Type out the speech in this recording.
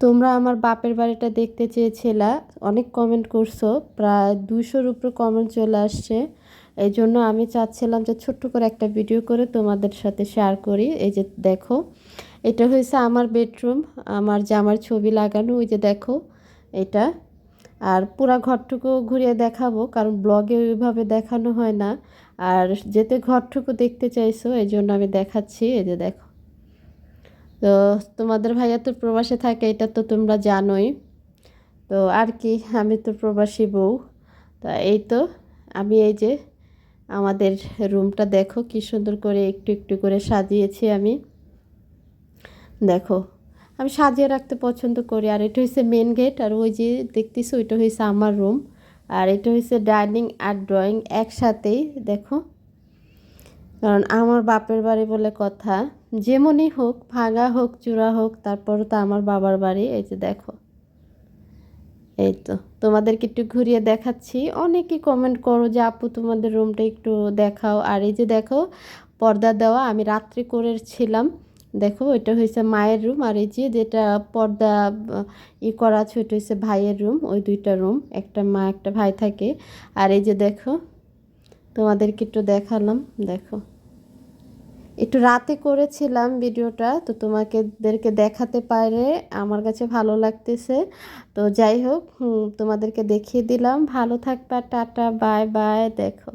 তোমরা আমার বাপের বাড়িটা দেখতে চেয়েছিলা, অনেক কমেন্ট করছ, প্রায় দুশোর উপরে কমেন্ট চলে আসছে। এই জন্য আমি চাচ্ছিলাম যে ছোট্ট করে একটা ভিডিও করে তোমাদের সাথে শেয়ার করি। এই যে দেখো, এটা হয়েছে আমার বেডরুম আমার জামার ছবি লাগানো, ওই যে দেখো এটা। আর পুরা ঘরটুকু ঘুরিয়ে দেখাবো, কারণ ব্লগে ওইভাবে দেখানো হয় না। আর যেতে ঘরটুকু দেখতে চাইছো এই জন্য আমি দেখাচ্ছি, এই যে দেখো। তো তোমাদের ভাইয়া তো প্রবাসে থাকে, এটা তো তোমরা জানোই। তো আর কি, আমি তো প্রবাসী বউ। তা এই তো, আমি এই যে আমাদের রুমটা দেখো, কি সুন্দর করে একটু একটু করে সাজিয়েছি আমি। দেখো, আমি সাজিয়ে রাখতে পছন্দ করি, আর এটা হচ্ছে মেন গেট আর ওই যে দেখতেছি, ওইটা হয়েছে আমার রুম আর এটা হচ্ছে ডাইনিং আর ড্রয়িং একসাথেই, দেখো। কারণ আমার বাপের বাড়ি বলে কথা, যেমনই হোক, ভাঙা হোক, চূড়া হোক, তারপরও তো আমার বাবার বাড়ি, এই যে দেখো। এই তো, তোমাদেরকে একটু ঘুরিয়ে দেখাচ্ছি। অনেকেই কমেন্ট করো যে, আপু, তোমাদের রুমটা একটু দেখাও। আর এই যে দেখো, পর্দা দেওয়া, আমি রাত্রি করেছিলাম দেখো, এটা হয়েছে মায়ের রুম আর এই যে যেটা পর্দা, ই করা আছে, ওইটা হচ্ছে ভাইয়ের রুম ওই দুইটা রুম একটা মা, একটা ভাই থাকে। আর এই যে দেখো তোমাদেরকে একটু দেখালাম, দেখো। একটু রাতে করেছিলাম ভিডিওটা, তো তোমাকেদেরকে দেখাতে পারে, আমার কাছে ভালো লাগতেছে। তো যাই হোক তোমাদেরকে দেখিয়ে দিলাম। ভালো থাকবা, টাটা, বাই বাই, দেখো।